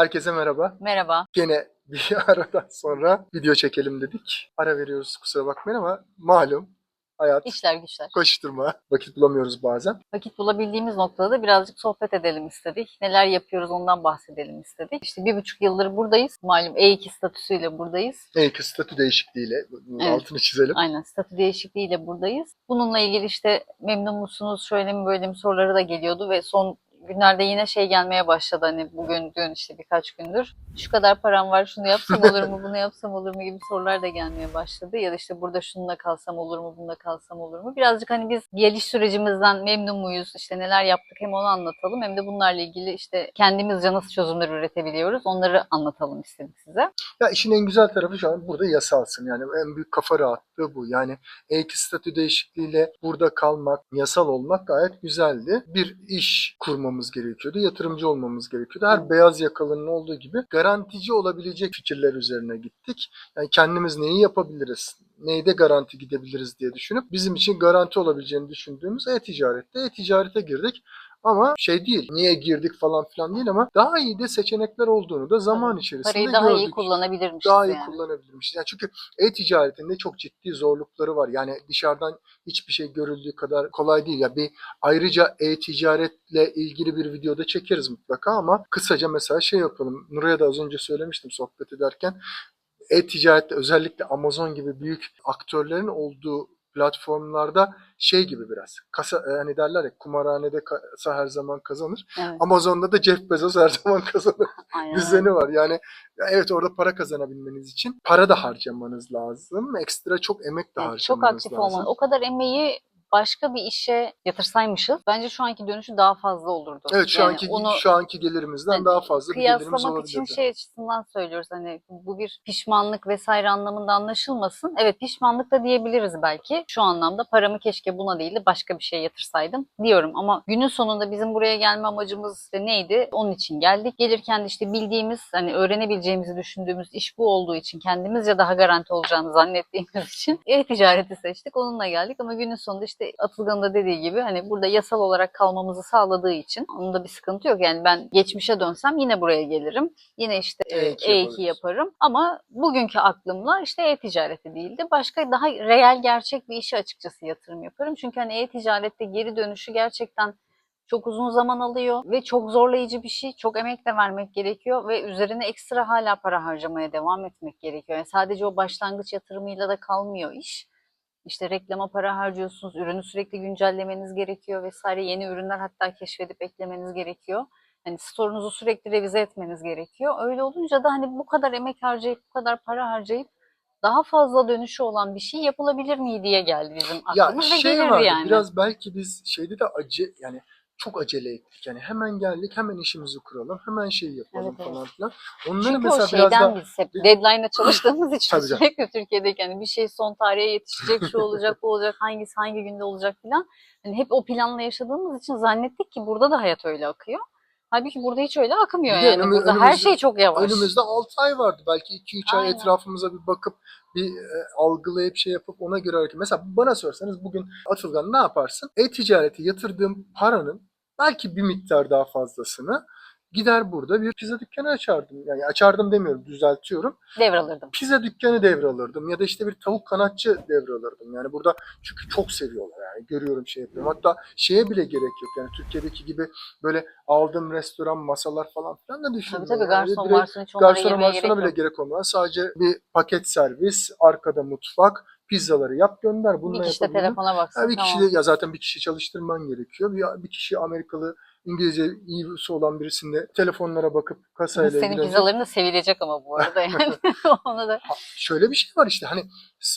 Herkese merhaba. Merhaba. Gene bir aradan sonra video çekelim dedik. Ara veriyoruz kusura bakmayın ama malum hayat, İşler güçler. koşturma. Vakit bulamıyoruz bazen. Vakit bulabildiğimiz noktada da birazcık sohbet edelim istedik. Neler yapıyoruz ondan bahsedelim istedik. İşte bir buçuk yıldır buradayız. Malum E2 statüsüyle buradayız. E2 statü değişikliğiyle bunun Evet. altını çizelim. Aynen statü değişikliğiyle buradayız. Bununla ilgili işte memnun musunuz şöyle mi böyle mi soruları da geliyordu ve son günlerde yine şey gelmeye başladı hani bugün dün işte birkaç gündür. Şu kadar param var şunu yapsam olur mu bunu yapsam olur mu gibi sorular da gelmeye başladı. Ya da işte burada şununla kalsam olur mu bununla kalsam olur mu? Birazcık hani biz geliş sürecimizden memnun muyuz? İşte neler yaptık hem onu anlatalım hem de bunlarla ilgili işte kendimizce nasıl çözümler üretebiliyoruz onları anlatalım istedik size. Ya işin en güzel tarafı şu an burada yasalsın. Yani en büyük kafa rahatlığı bu. Yani E2 statü değişikliğiyle burada kalmak, yasal olmak gayet güzeldi. Bir iş kurmamız gerekiyordu. Yatırımcı olmamız gerekiyordu. Her beyaz yakalının olduğu gibi garantici olabilecek fikirler üzerine gittik. Yani kendimiz neyi yapabiliriz? Neyde garanti gidebiliriz diye düşünüp bizim için garanti olabileceğini düşündüğümüz e-ticarette e-ticarete girdik. Ama şey değil, niye girdik falan filan değil ama daha iyi de seçenekler olduğunu da zaman Tabii. içerisinde Parayı daha iyi gördük kullanabilirmişiz daha iyi yani. kullanabilirmiş. Yani çünkü e-ticaretinde çok ciddi zorlukları var. Yani dışarıdan hiçbir şey görüldüğü kadar kolay değil. Ya bir ayrıca e-ticaretle ilgili bir videoda çekeriz mutlaka ama kısaca mesela şey yapalım. Nuray'a da az önce söylemiştim sohbet ederken. E-ticarette özellikle Amazon gibi büyük aktörlerin olduğu platformlarda şey gibi biraz. Kasa hani derler ya kumarhanede kasa her zaman kazanır. Evet, Amazon'da da Jeff Bezos her zaman kazanır aynen. düzeni var. Yani ya evet orada para kazanabilmeniz için para da harcamanız lazım. Ekstra çok emek de Evet, çok harcamanız aktif lazım. olman. O kadar emeği başka bir işe yatırsaymışız bence şu anki dönüşü daha fazla olurdu. Evet şu Yani anki onu şu anki gelirimizden hani daha fazla bir gelirimiz kıyaslamak için olabilirdi. şey açısından söylüyoruz hani bu bir pişmanlık vesaire anlamında anlaşılmasın. Evet pişmanlık da diyebiliriz belki. Şu anlamda paramı keşke buna değil de başka bir şeye yatırsaydım diyorum. Ama günün sonunda bizim buraya gelme amacımız işte neydi? Onun için geldik. Gelirken de işte bildiğimiz hani öğrenebileceğimizi düşündüğümüz iş bu olduğu için kendimizce daha garanti olacağını zannettiğimiz için e-ticareti seçtik. Onunla geldik ama günün sonunda işte Atılgan'ın da dediği gibi hani burada yasal olarak kalmamızı sağladığı için onun da bir sıkıntı yok. Yani ben geçmişe dönsem yine buraya gelirim. Yine işte e, E2 E2 yaparız. yaparım. Ama bugünkü aklımla işte e-ticareti değildi. Başka daha reel gerçek bir işe açıkçası yatırım yaparım. Çünkü hani e-ticarette geri dönüşü gerçekten çok uzun zaman alıyor ve çok zorlayıcı bir şey. Çok emek de vermek gerekiyor ve üzerine ekstra hala para harcamaya devam etmek gerekiyor. Yani sadece o başlangıç yatırımıyla da kalmıyor iş. İşte reklama para harcıyorsunuz, ürünü sürekli güncellemeniz gerekiyor vesaire. Yeni ürünler hatta keşfedip eklemeniz gerekiyor. Hani store'unuzu sürekli revize etmeniz gerekiyor. Öyle olunca da hani bu kadar emek harcayıp, bu kadar para harcayıp daha fazla dönüşü olan bir şey yapılabilir mi diye geldi bizim Ya aklımız ve şey gelirdi vardı yani. biraz belki biz şeyde de acı yani çok acele ettik. Yani hemen geldik, hemen işimizi kuralım, hemen şey yapalım Evet, falan filan. Onları Çünkü mesela o biraz şeyden da biz hep deadline'la çalıştığımız için Tabii sürekli Türkiye'deki hani bir şey son tarihe yetişecek, şu olacak, bu olacak, hangisi hangi günde olacak filan. Hani hep o planla yaşadığımız için zannettik ki burada da hayat öyle akıyor. Halbuki burada hiç öyle akmıyor de yani. önümü- burada her önümüzde- şey çok yavaş. Önümüzde 6 ay vardı. Belki 2-3 ay etrafımıza bir bakıp bir e, algılayıp şey yapıp ona göre hareket. Mesela bana sorsanız bugün Atılgan ne yaparsın? E-ticarete yatırdığım paranın belki bir miktar daha fazlasını gider burada bir pizza dükkanı açardım. Yani açardım demiyorum, düzeltiyorum. Devralırdım. Pizza dükkanı devralırdım ya da işte bir tavuk kanatçı devralırdım. Yani burada çünkü çok seviyorlar yani görüyorum şey yapıyorum. Hatta şeye bile gerek yok yani Türkiye'deki gibi böyle aldığım restoran masalar falan filan da Tabii düşünmüyorum. tabii Yani garson direkt varsın hiç onlara Garsona girmeye gerek bile yok. gerek olmadan sadece bir paket servis, arkada mutfak, pizzaları yap gönder. Bununla Bir kişi de telefona baksın Ha, bir kişi tamam. de ya zaten bir kişi çalıştırman gerekiyor. Bir, bir kişi Amerikalı İngilizce iyisi olan birisinde telefonlara bakıp kasayla Senin ilgilenecek. pizzaların da sevilecek ama bu arada yani. Onu da Ha, şöyle bir şey var işte hani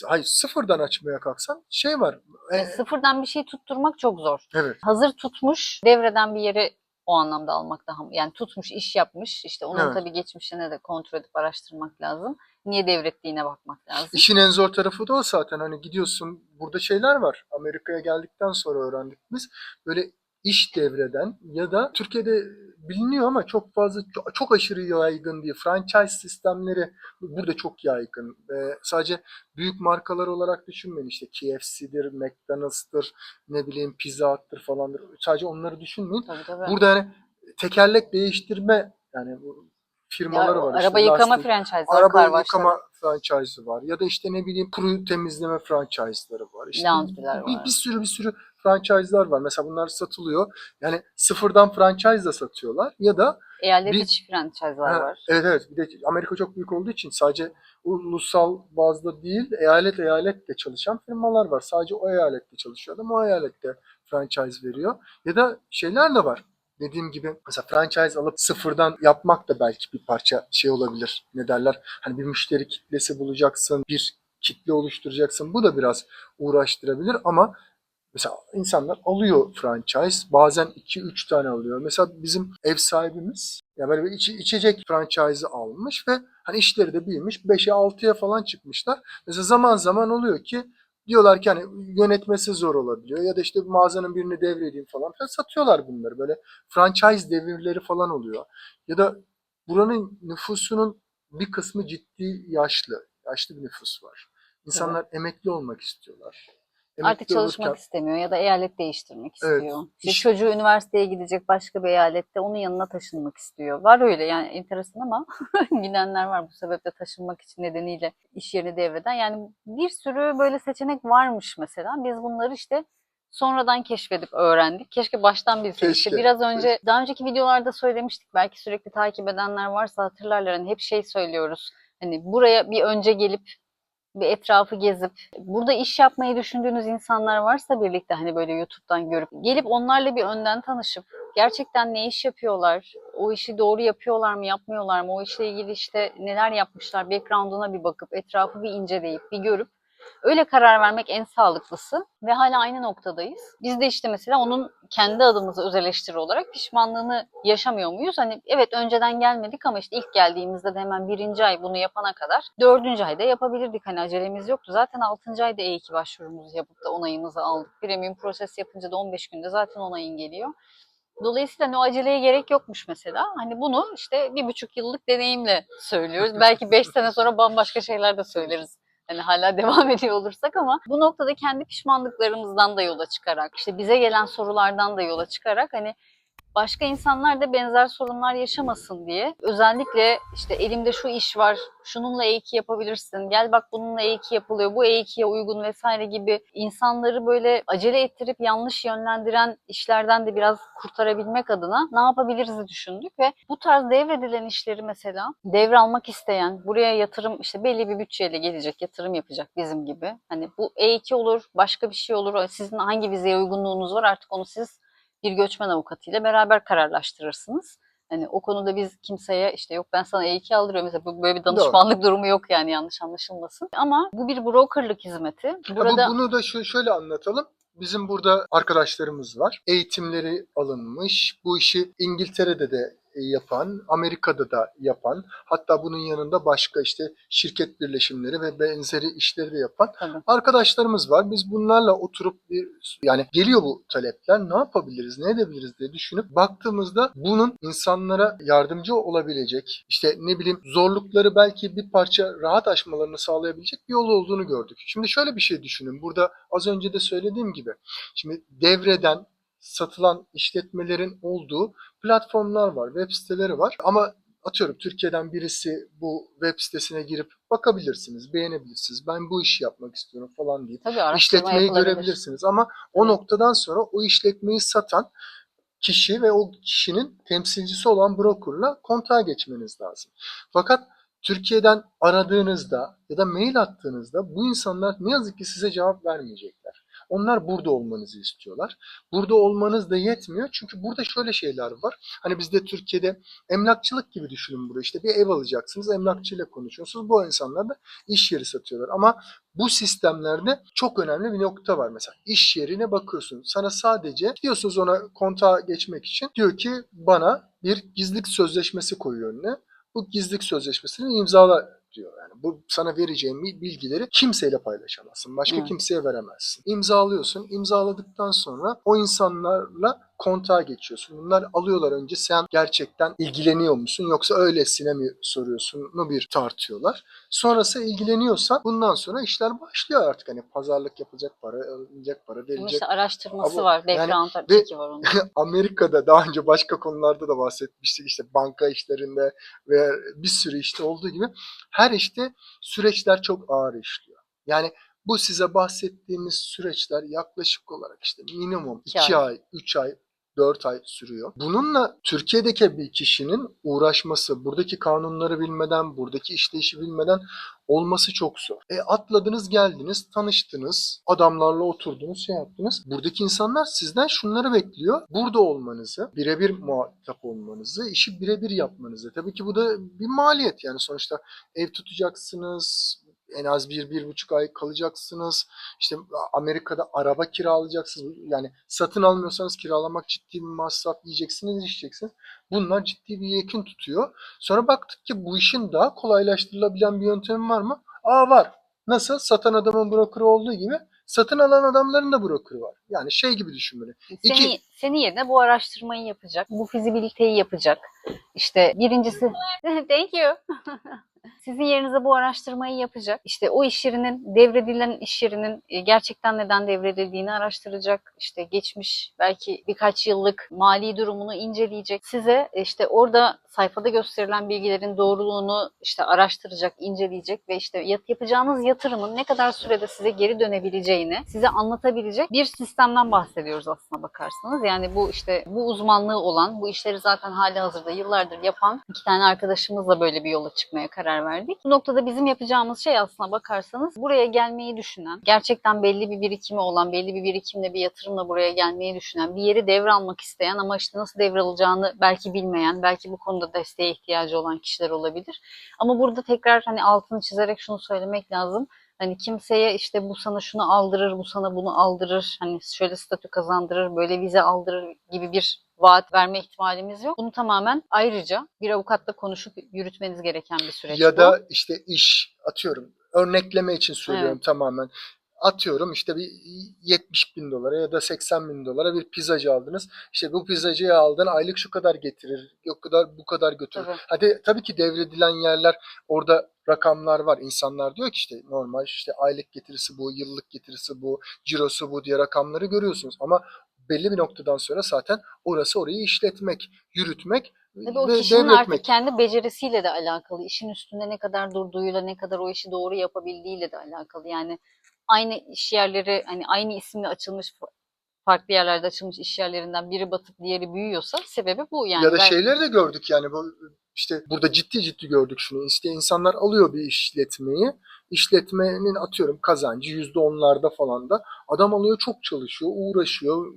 hayır, sıfırdan açmaya kalksan şey var. e, sıfırdan bir şey tutturmak çok zor. evet. hazır tutmuş devreden bir yeri o anlamda almak daha yani tutmuş iş yapmış işte onun Evet. tabii geçmişine de kontrol edip araştırmak lazım. Niye devrettiğine bakmak lazım. İşin en zor tarafı da o zaten. Hani gidiyorsun burada şeyler var. Amerika'ya geldikten sonra öğrendik biz. Böyle iş devreden ya da Türkiye'de biliniyor ama çok fazla çok, aşırı yaygın değil. Franchise sistemleri burada çok yaygın. Ve sadece büyük markalar olarak düşünmeyin işte KFC'dir, McDonald's'tır, ne bileyim Pizza Hut'tır falandır. Sadece onları düşünmeyin. Tabii tabii. Burada yani tekerlek değiştirme yani bu firmaları Ya, var. işte, araba yıkama lastik- franchise'lar, Araba yıkama franchise'ı var. Ya da işte ne bileyim kuru temizleme franchise'ları var. İşte Laundry'ler bir, var. bir sürü bir sürü franchise'lar var. Mesela bunlar satılıyor. Yani sıfırdan franchise da satıyorlar. Ya da Eyalet bir- içi franchise'lar Ha, var. Evet evet. Bir de Amerika çok büyük olduğu için sadece ulusal bazda değil, eyalet eyalet de çalışan firmalar var. Sadece o eyalette çalışıyor adam, o eyalette franchise veriyor. Ya da şeyler de var. Dediğim gibi mesela franchise alıp sıfırdan yapmak da belki bir parça şey olabilir. Ne derler? Hani bir müşteri kitlesi bulacaksın, bir kitle oluşturacaksın. Bu da biraz uğraştırabilir ama Mesela insanlar alıyor franchise. Bazen 2-3 tane alıyor. Mesela bizim ev sahibimiz ya böyle bir içi- içecek franchise'ı almış ve hani işleri de büyümüş. 5'e 6'ya falan çıkmışlar. Mesela zaman zaman oluyor ki diyorlar ki hani yönetmesi zor olabiliyor ya da işte mağazanın birini devredeyim falan filan satıyorlar bunları. Böyle franchise devirleri falan oluyor. Ya da buranın nüfusunun bir kısmı ciddi yaşlı. Yaşlı bir nüfus var. İnsanlar emekli olmak istiyorlar. Artık çalışmak olurken- istemiyor ya da eyalet değiştirmek Evet, istiyor. İşte iş- çocuğu üniversiteye gidecek başka bir eyalette onun yanına taşınmak istiyor. Var öyle yani enteresan ama gidenler var bu sebeple taşınmak için nedeniyle iş yerini devreden. Yani bir sürü böyle seçenek varmış mesela. Biz bunları işte sonradan keşfedip öğrendik. Keşke baştan bilseydik. İşte Keşke, biraz önce daha önceki videolarda söylemiştik. Belki sürekli takip edenler varsa hatırlarlar. Hani hep şey söylüyoruz. Hani buraya bir önce gelip bir etrafı gezip burada iş yapmayı düşündüğünüz insanlar varsa birlikte hani böyle YouTube'dan görüp gelip onlarla bir önden tanışıp gerçekten ne iş yapıyorlar, o işi doğru yapıyorlar mı, yapmıyorlar mı, o işle ilgili işte neler yapmışlar, background'una bir bakıp etrafı bir inceleyip bir görüp öyle karar vermek en sağlıklısı ve hala aynı noktadayız. Biz de işte mesela onun kendi adımıza öz eleştiri olarak pişmanlığını yaşamıyor muyuz? Hani evet önceden gelmedik ama işte ilk geldiğimizde de hemen birinci ay bunu yapana kadar dördüncü ayda yapabilirdik. Hani acelemiz yoktu. Zaten altıncı ayda E2 başvurumuzu yapıp da onayımızı aldık. Premium proses yapınca da 15 günde zaten onayın geliyor. Dolayısıyla hani o aceleye gerek yokmuş mesela. Hani bunu işte bir buçuk yıllık deneyimle söylüyoruz. Belki beş sene sonra bambaşka şeyler de söyleriz. Hani hala devam ediyor olursak ama bu noktada kendi pişmanlıklarımızdan da yola çıkarak, işte bize gelen sorulardan da yola çıkarak hani başka insanlar da benzer sorunlar yaşamasın diye özellikle işte elimde şu iş var, şununla E2 yapabilirsin, gel bak bununla E2 yapılıyor, bu E2'ye uygun vesaire gibi insanları böyle acele ettirip yanlış yönlendiren işlerden de biraz kurtarabilmek adına ne yapabiliriz düşündük ve bu tarz devredilen işleri mesela devralmak isteyen, buraya yatırım işte belli bir bütçeyle gelecek, yatırım yapacak bizim gibi. Hani bu E2 olur, başka bir şey olur. Sizin hangi vizeye uygunluğunuz var artık onu siz bir göçmen avukatıyla beraber kararlaştırırsınız. Hani o konuda biz kimseye işte yok ben sana E2 aldırıyorum mesela böyle bir danışmanlık durumu yok yani yanlış anlaşılmasın. Ama bu bir brokerlık hizmeti. Burada bunu da şu, şöyle anlatalım. Bizim burada arkadaşlarımız var. Eğitimleri alınmış. Bu işi İngiltere'de de yapan, Amerika'da da yapan, hatta bunun yanında başka işte şirket birleşimleri ve benzeri işleri de yapan Tabii. arkadaşlarımız var. Biz bunlarla oturup bir yani geliyor bu talepler. Ne yapabiliriz, ne edebiliriz diye düşünüp baktığımızda bunun insanlara yardımcı olabilecek, işte ne bileyim zorlukları belki bir parça rahat aşmalarını sağlayabilecek bir yol olduğunu gördük. Şimdi şöyle bir şey düşünün. Burada az önce de söylediğim gibi şimdi devreden satılan işletmelerin olduğu platformlar var, web siteleri var. Ama atıyorum Türkiye'den birisi bu web sitesine girip bakabilirsiniz, beğenebilirsiniz. Ben bu işi yapmak istiyorum falan deyip tabii işletmeyi görebilirsiniz. Ama o noktadan sonra o işletmeyi satan kişi ve o kişinin temsilcisi olan brokerla kontağa geçmeniz lazım. Fakat Türkiye'den aradığınızda ya da mail attığınızda bu insanlar ne yazık ki size cevap vermeyecekler. Onlar burada olmanızı istiyorlar. Burada olmanız da yetmiyor. Çünkü burada şöyle şeyler var. Hani bizde Türkiye'de emlakçılık gibi düşünün burada. İşte bir ev alacaksınız, emlakçıyla konuşuyorsunuz. Bu insanlar da iş yeri satıyorlar. Ama bu sistemlerde çok önemli bir nokta var. Mesela iş yerine bakıyorsun. Sana sadece diyorsunuz ona kontağa geçmek için diyor ki bana bir gizlilik sözleşmesi koyuyor önüne. Bu gizlilik sözleşmesini imzala diyor. Yani bu sana vereceğim bilgileri kimseyle paylaşamazsın. Başka Evet. kimseye veremezsin. İmzalıyorsun. İmzaladıktan sonra o insanlarla kontağa geçiyorsun. Bunlar alıyorlar önce sen gerçekten ilgileniyor musun yoksa öylesine mi soruyorsun bir tartıyorlar. Sonrası ilgileniyorsan bundan sonra işler başlıyor artık. Hani pazarlık yapılacak para, alınacak para, verilecek işte araştırması Ama var. yani Background ve- checki var onun. Amerika'da daha önce başka konularda da bahsetmiştik işte banka işlerinde ve bir sürü işte olduğu gibi her işte süreçler çok ağır işliyor. Yani bu size bahsettiğimiz süreçler yaklaşık olarak işte minimum İki 2 ay. ay, 3 ay, 4 ay sürüyor. Bununla Türkiye'deki bir kişinin uğraşması, buradaki kanunları bilmeden, buradaki işleyişi bilmeden olması çok zor. E atladınız geldiniz, tanıştınız, adamlarla oturdunuz, şey yaptınız. Buradaki insanlar sizden şunları bekliyor. Burada olmanızı, birebir muhatap olmanızı, işi birebir yapmanızı. Tabii ki bu da bir maliyet yani sonuçta ev tutacaksınız, en az bir, bir buçuk ay kalacaksınız. İşte Amerika'da araba kiralayacaksınız. Yani satın almıyorsanız kiralamak ciddi bir masraf yiyeceksiniz, içeceksiniz. Bunlar ciddi bir yekün tutuyor. Sonra baktık ki bu işin daha kolaylaştırılabilen bir yöntemi var mı? Aa var. Nasıl? Satan adamın brokerı olduğu gibi satın alan adamların da brokerı var. Yani şey gibi düşün böyle. İki- Seni, senin yerine bu araştırmayı yapacak, bu fizibiliteyi yapacak. İşte birincisi, thank you. Sizin yerinize bu araştırmayı yapacak. İşte o iş yerinin, devredilen iş yerinin e, gerçekten neden devredildiğini araştıracak. İşte geçmiş belki birkaç yıllık mali durumunu inceleyecek. Size işte orada sayfada gösterilen bilgilerin doğruluğunu işte araştıracak, inceleyecek ve işte yapacağınız yatırımın ne kadar sürede size geri dönebileceğini size anlatabilecek bir sistemden bahsediyoruz aslına bakarsanız. Yani bu işte bu uzmanlığı olan, bu işleri zaten hali hazırda yıllardır yapan iki tane arkadaşımızla böyle bir yola çıkmaya karar verdik. Bu noktada bizim yapacağımız şey aslına bakarsanız buraya gelmeyi düşünen, gerçekten belli bir birikimi olan, belli bir birikimle bir yatırımla buraya gelmeyi düşünen, bir yeri devralmak isteyen ama işte nasıl devralacağını belki bilmeyen, belki bu konuda desteğe ihtiyacı olan kişiler olabilir. Ama burada tekrar hani altını çizerek şunu söylemek lazım. Hani kimseye işte bu sana şunu aldırır, bu sana bunu aldırır, hani şöyle statü kazandırır, böyle vize aldırır gibi bir vaat verme ihtimalimiz yok. Bunu tamamen ayrıca bir avukatla konuşup yürütmeniz gereken bir süreç ya bu. da işte iş atıyorum örnekleme için söylüyorum tamamen. Atıyorum işte bir 70 bin dolara ya da 80 bin dolara bir pizzacı aldınız. İşte bu pizzacıyı aldın aylık şu kadar getirir, yok kadar bu kadar götürür. Tabii. Hadi tabii ki devredilen yerler orada rakamlar var. İnsanlar diyor ki işte normal işte aylık getirisi bu, yıllık getirisi bu, cirosu bu diye rakamları görüyorsunuz. Ama belli bir noktadan sonra zaten orası orayı işletmek, yürütmek Tabii o kişinin devretmek. artık kendi becerisiyle de alakalı, işin üstünde ne kadar durduğuyla, ne kadar o işi doğru yapabildiğiyle de alakalı. Yani aynı iş yerleri, hani aynı isimle açılmış farklı yerlerde açılmış iş yerlerinden biri batıp diğeri büyüyorsa sebebi bu yani. ya da Ben- şeyleri de gördük yani bu işte burada ciddi ciddi gördük şunu. İşte insanlar alıyor bir işletmeyi. işletmenin atıyorum kazancı yüzde onlarda falan da adam alıyor çok çalışıyor, uğraşıyor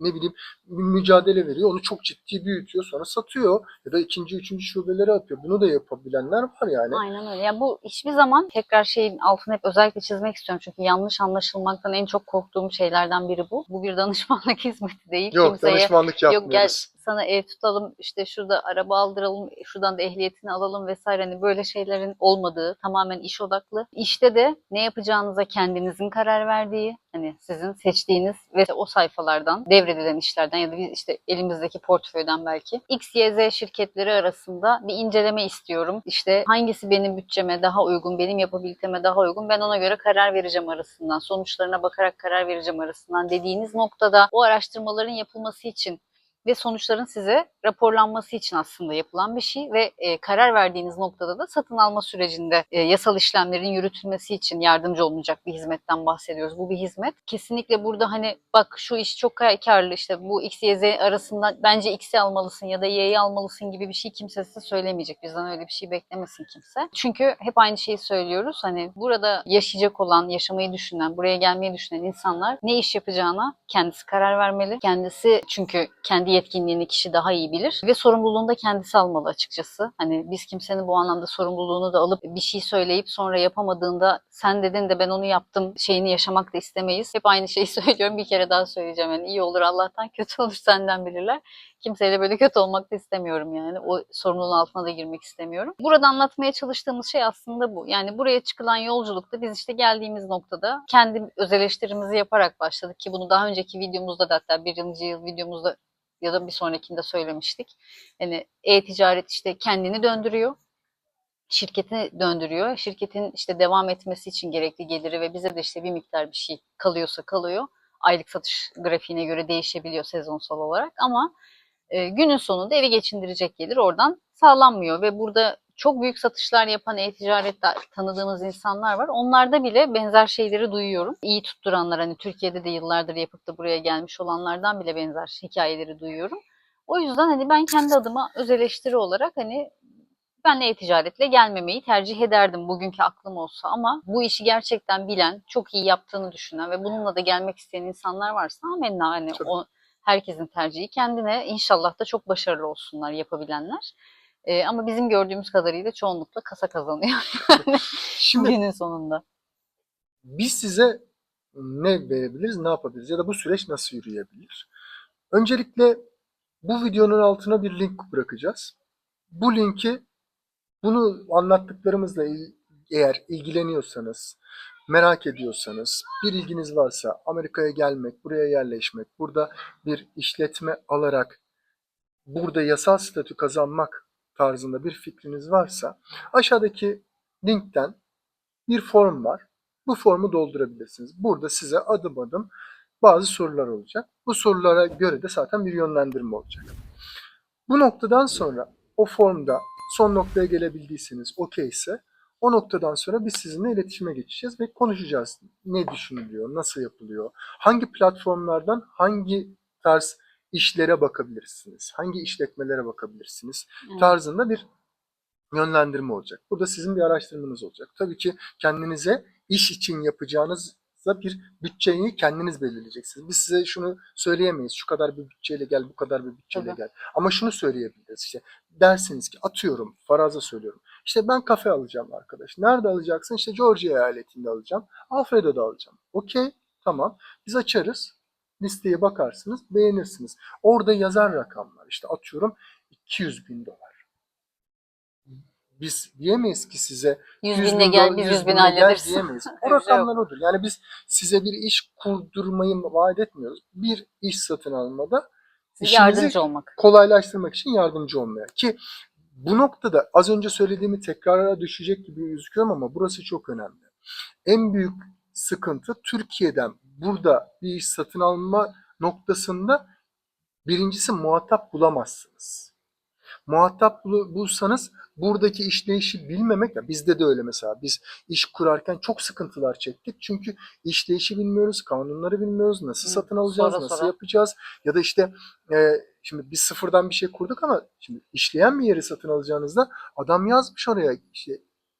ne bileyim mücadele veriyor. Onu çok ciddi büyütüyor sonra satıyor ya da ikinci, üçüncü şubelere atıyor. Bunu da yapabilenler var yani. Aynen öyle. Ya bu hiçbir zaman tekrar şeyin altını hep özellikle çizmek istiyorum. Çünkü yanlış anlaşılmaktan en çok korktuğum şeylerden biri bu. Bu bir danışmanlık hizmeti değil. Yok Kimseye danışmanlık yok yapmıyoruz. gel sana ev tutalım işte şurada araba aldıralım şuradan da ehliyetini alalım vesaire hani böyle şeylerin olmadığı tamamen iş odaklı. İşte de ne yapacağınıza kendinizin karar verdiği hani sizin seçtiğiniz ve o sayfalardan devredilen işlerden ya da biz işte elimizdeki portföyden belki X, Y, Z şirketleri arasında bir inceleme istiyorum. İşte hangisi benim bütçeme daha uygun, benim yapabiliteme daha uygun ben ona göre karar vereceğim arasından. Sonuçlarına bakarak karar vereceğim arasından dediğiniz noktada o araştırmaların yapılması için ve sonuçların size raporlanması için aslında yapılan bir şey ve e, karar verdiğiniz noktada da satın alma sürecinde e, yasal işlemlerin yürütülmesi için yardımcı olunacak bir hizmetten bahsediyoruz. Bu bir hizmet. Kesinlikle burada hani bak şu iş çok karlı işte bu X, Y, Z arasından bence X'i almalısın ya da Y'yi almalısın gibi bir şey kimse size söylemeyecek. Bizden öyle bir şey beklemesin kimse. Çünkü hep aynı şeyi söylüyoruz. Hani burada yaşayacak olan, yaşamayı düşünen, buraya gelmeyi düşünen insanlar ne iş yapacağına kendisi karar vermeli. Kendisi çünkü kendi yetkinliğini kişi daha iyi bilir ve sorumluluğunu da kendisi almalı açıkçası. Hani biz kimsenin bu anlamda sorumluluğunu da alıp bir şey söyleyip sonra yapamadığında sen dedin de ben onu yaptım şeyini yaşamak da istemeyiz. Hep aynı şeyi söylüyorum bir kere daha söyleyeceğim. Yani iyi olur Allah'tan kötü olur senden bilirler. Kimseyle böyle kötü olmak da istemiyorum yani. O sorumluluğun altına da girmek istemiyorum. Burada anlatmaya çalıştığımız şey aslında bu. Yani buraya çıkılan yolculukta biz işte geldiğimiz noktada kendi öz eleştirimizi yaparak başladık ki bunu daha önceki videomuzda da hatta birinci yıl videomuzda ya da bir sonrakinde söylemiştik. Hani e-ticaret işte kendini döndürüyor. Şirketi döndürüyor. Şirketin işte devam etmesi için gerekli geliri ve bize de işte bir miktar bir şey kalıyorsa kalıyor. Aylık satış grafiğine göre değişebiliyor sezonsal olarak ama e, günün sonunda evi geçindirecek gelir oradan sağlanmıyor ve burada çok büyük satışlar yapan e-ticarette tanıdığımız insanlar var. Onlarda bile benzer şeyleri duyuyorum. İyi tutturanlar hani Türkiye'de de yıllardır yapıp da buraya gelmiş olanlardan bile benzer hikayeleri duyuyorum. O yüzden hani ben kendi adıma öz eleştiri olarak hani ben e-ticaretle gelmemeyi tercih ederdim bugünkü aklım olsa ama bu işi gerçekten bilen, çok iyi yaptığını düşünen ve bununla da gelmek isteyen insanlar varsa amenna hani Tabii. o herkesin tercihi kendine inşallah da çok başarılı olsunlar yapabilenler. Ee, ama bizim gördüğümüz kadarıyla çoğunlukla kasa kazanıyor Şimdi günün sonunda. biz size ne verebiliriz, ne yapabiliriz ya da bu süreç nasıl yürüyebilir? Öncelikle bu videonun altına bir link bırakacağız. Bu linki bunu anlattıklarımızla eğer ilgileniyorsanız, merak ediyorsanız, bir ilginiz varsa Amerika'ya gelmek, buraya yerleşmek, burada bir işletme alarak burada yasal statü kazanmak tarzında bir fikriniz varsa aşağıdaki linkten bir form var. Bu formu doldurabilirsiniz. Burada size adım adım bazı sorular olacak. Bu sorulara göre de zaten bir yönlendirme olacak. Bu noktadan sonra o formda son noktaya gelebildiyseniz okey ise o noktadan sonra biz sizinle iletişime geçeceğiz ve konuşacağız. Ne düşünülüyor, nasıl yapılıyor, hangi platformlardan hangi tarz işlere bakabilirsiniz, hangi işletmelere bakabilirsiniz Evet. tarzında bir yönlendirme olacak. Burada sizin bir araştırmanız olacak. Tabii ki kendinize iş için yapacağınızda bir bütçeyi kendiniz belirleyeceksiniz. Biz size şunu söyleyemeyiz. Şu kadar bir bütçeyle gel, bu kadar bir bütçeyle Tabii. gel. Ama şunu söyleyebiliriz işte. Dersiniz ki atıyorum, faraza söylüyorum. İşte ben kafe alacağım arkadaş. Nerede alacaksın? İşte Georgia eyaletinde alacağım. Alfredo'da alacağım. Okey, tamam. Biz açarız. Listeye bakarsınız, beğenirsiniz. Orada yazar rakamlar. İşte atıyorum 200 bin dolar. Biz diyemeyiz ki size 100 100 binle bin gel, dolar- biz 100 100 bin gel hallederiz. diyemeyiz. O şey rakamlar odur. Yani biz size bir iş kurdurmayı vaat etmiyoruz. Bir iş satın almada Yardımcı olmak. kolaylaştırmak için yardımcı olmaya. Ki bu noktada az önce söylediğimi tekrara düşecek gibi gözüküyorum ama burası çok önemli. En büyük sıkıntı Türkiye'den burada bir iş satın alma noktasında birincisi muhatap bulamazsınız. Muhatap bul- bulsanız buradaki işleyişi bilmemek ya bizde de öyle mesela biz iş kurarken çok sıkıntılar çektik çünkü işleyişi bilmiyoruz, kanunları bilmiyoruz, nasıl satın alacağız, sonra nasıl sonra. yapacağız ya da işte e, şimdi biz sıfırdan bir şey kurduk ama şimdi işleyen bir yeri satın alacağınızda adam yazmış oraya işte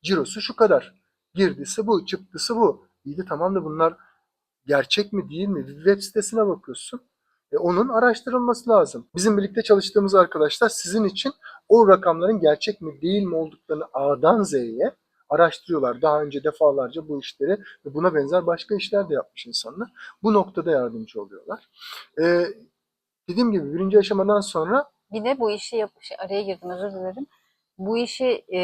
cirosu şu kadar, girdisi bu, çıktısı bu. İyi de tamam da bunlar gerçek mi değil mi? Web sitesine bakıyorsun. E, onun araştırılması lazım. Bizim birlikte çalıştığımız arkadaşlar sizin için o rakamların gerçek mi değil mi olduklarını A'dan Z'ye araştırıyorlar. Daha önce defalarca bu işleri ve buna benzer başka işler de yapmış insanlar. Bu noktada yardımcı oluyorlar. E, dediğim gibi birinci aşamadan sonra Bir de bu işi yap şey, araya girdim özür dilerim. Bu işi e,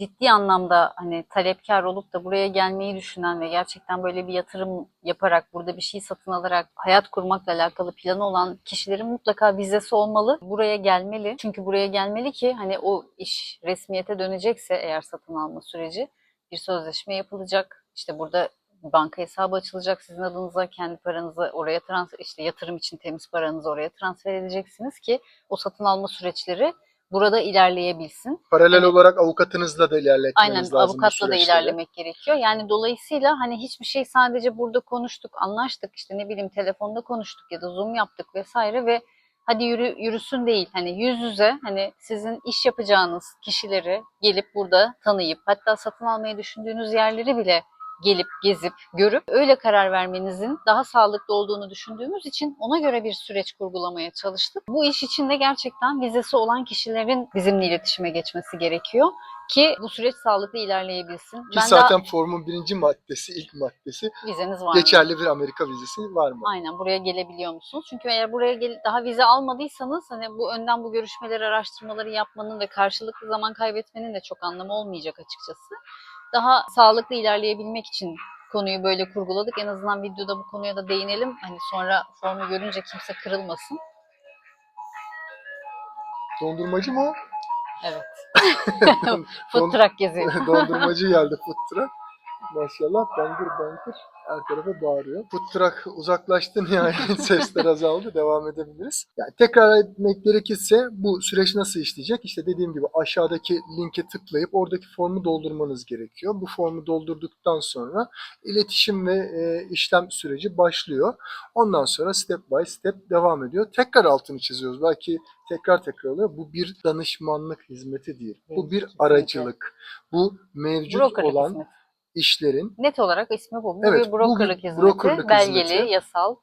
ciddi anlamda hani talepkar olup da buraya gelmeyi düşünen ve gerçekten böyle bir yatırım yaparak burada bir şey satın alarak hayat kurmakla alakalı planı olan kişilerin mutlaka vizesi olmalı. Buraya gelmeli. Çünkü buraya gelmeli ki hani o iş resmiyete dönecekse eğer satın alma süreci bir sözleşme yapılacak. İşte burada banka hesabı açılacak sizin adınıza kendi paranızı oraya transfer işte yatırım için temiz paranızı oraya transfer edeceksiniz ki o satın alma süreçleri burada ilerleyebilsin. paralel Evet. olarak avukatınızla da ilerletmeniz Aynen lazım bu avukatla da ilerlemek gerekiyor. Yani dolayısıyla hani hiçbir şey sadece burada konuştuk, anlaştık işte ne bileyim telefonda konuştuk ya da Zoom yaptık vesaire ve hadi yürü, yürüsün değil. Hani yüz yüze hani sizin iş yapacağınız kişileri gelip burada tanıyıp hatta satın almayı düşündüğünüz yerleri bile gelip gezip görüp öyle karar vermenizin daha sağlıklı olduğunu düşündüğümüz için ona göre bir süreç kurgulamaya çalıştık. Bu iş için de gerçekten vizesi olan kişilerin bizimle iletişime geçmesi gerekiyor ki bu süreç sağlıklı ilerleyebilsin. Ki ben zaten formun birinci maddesi, ilk maddesi daha vizeniz var mı? geçerli bir Amerika vizesi var mı? Aynen buraya gelebiliyor musunuz? Çünkü eğer buraya gel daha vize almadıysanız hani bu önden bu görüşmeleri, araştırmaları yapmanın ve karşılıklı zaman kaybetmenin de çok anlamı olmayacak açıkçası daha sağlıklı ilerleyebilmek için konuyu böyle kurguladık. En azından videoda bu konuya da değinelim. Hani sonra formu görünce kimse kırılmasın. Dondurmacı mı o? Evet. Fıttırak geziyor. Dondurmacı geldi fıttırak. Maşallah bangır bangır her tarafa bağırıyor. Truck uzaklaştı nihayet sesler azaldı. Devam edebiliriz. Yani tekrar etmek gerekirse bu süreç nasıl işleyecek? İşte dediğim gibi aşağıdaki linke tıklayıp oradaki formu doldurmanız gerekiyor. Bu formu doldurduktan sonra iletişim ve e, işlem süreci başlıyor. Ondan sonra step by step devam ediyor. Tekrar altını çiziyoruz. Belki tekrar tekrar oluyor. Bu bir danışmanlık hizmeti değil. Bu bir aracılık. Bu mevcut Brokerlık olan hizmeti. İşlerin Net olarak ismi bu. Bu Evet, bir bu brokerlık bir hizmeti. brokerlık belgeli, hizmeti. yasal.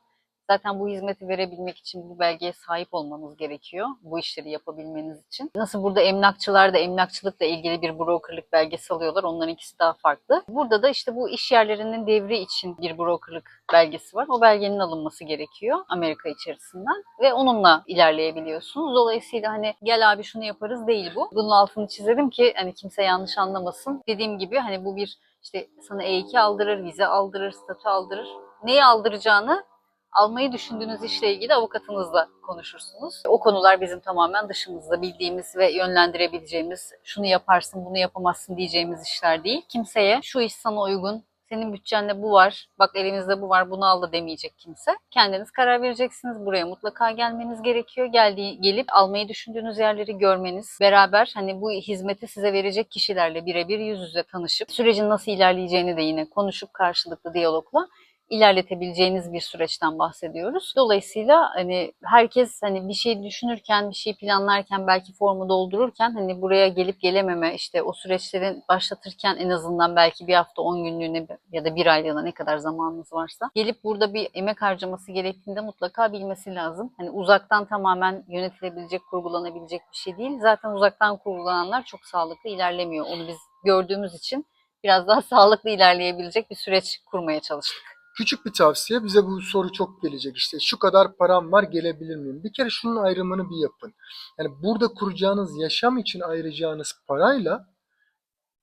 Zaten bu hizmeti verebilmek için bu belgeye sahip olmanız gerekiyor. Bu işleri yapabilmeniz için. Nasıl burada emlakçılar da emlakçılıkla ilgili bir brokerlık belgesi alıyorlar. Onların ikisi daha farklı. Burada da işte bu iş yerlerinin devri için bir brokerlık belgesi var. O belgenin alınması gerekiyor Amerika içerisinden ve onunla ilerleyebiliyorsunuz. Dolayısıyla hani gel abi şunu yaparız değil bu. Bunun altını çizelim ki hani kimse yanlış anlamasın. Dediğim gibi hani bu bir işte sana E2 aldırır, vize aldırır, statü aldırır. Neyi aldıracağını almayı düşündüğünüz işle ilgili avukatınızla konuşursunuz. O konular bizim tamamen dışımızda bildiğimiz ve yönlendirebileceğimiz, şunu yaparsın, bunu yapamazsın diyeceğimiz işler değil. Kimseye şu iş sana uygun, senin bütçende bu var, bak elimizde bu var, bunu al da demeyecek kimse. Kendiniz karar vereceksiniz. Buraya mutlaka gelmeniz gerekiyor. Geldiği, gelip almayı düşündüğünüz yerleri görmeniz, beraber hani bu hizmeti size verecek kişilerle birebir yüz yüze tanışıp sürecin nasıl ilerleyeceğini de yine konuşup karşılıklı diyalogla ilerletebileceğiniz bir süreçten bahsediyoruz. Dolayısıyla hani herkes hani bir şey düşünürken, bir şey planlarken, belki formu doldururken hani buraya gelip gelememe, işte o süreçlerin başlatırken en azından belki bir hafta 10 günlüğüne ya da bir aylığına ne kadar zamanınız varsa gelip burada bir emek harcaması gerektiğinde mutlaka bilmesi lazım. Hani uzaktan tamamen yönetilebilecek, kurgulanabilecek bir şey değil. Zaten uzaktan kurgulananlar çok sağlıklı ilerlemiyor. Onu biz gördüğümüz için biraz daha sağlıklı ilerleyebilecek bir süreç kurmaya çalıştık. Küçük bir tavsiye bize bu soru çok gelecek işte şu kadar param var gelebilir miyim? Bir kere şunun ayrımını bir yapın. Yani burada kuracağınız yaşam için ayıracağınız parayla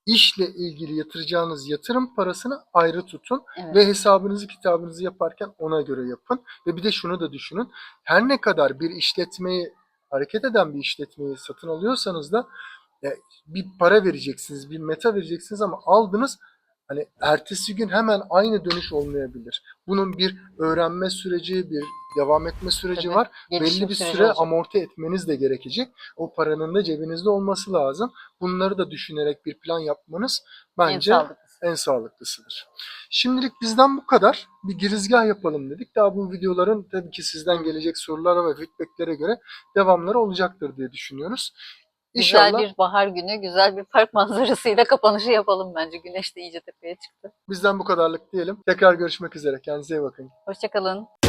işle ilgili yatıracağınız yatırım parasını ayrı tutun Evet. ve hesabınızı kitabınızı yaparken ona göre yapın. Ve bir de şunu da düşünün. Her ne kadar bir işletmeyi hareket eden bir işletmeyi satın alıyorsanız da bir para vereceksiniz, bir meta vereceksiniz ama aldınız hani ertesi gün hemen aynı dönüş olmayabilir. Bunun bir öğrenme süreci, bir devam etme süreci Tabii. var. Belli bir süre olacak. amorti etmeniz de gerekecek. O paranın da cebinizde olması lazım. Bunları da düşünerek bir plan yapmanız En bence sağlıklısı. en sağlıklısıdır. Şimdilik bizden bu kadar. Bir girizgah yapalım dedik. Daha bu videoların tabii ki sizden gelecek sorulara ve feedbacklere göre devamları olacaktır diye düşünüyoruz. Güzel İnşallah bir bahar günü, güzel bir park manzarasıyla kapanışı yapalım bence. Güneş de iyice tepeye çıktı. bizden bu kadarlık diyelim. Tekrar görüşmek üzere. Kendinize iyi bakın. Hoşçakalın.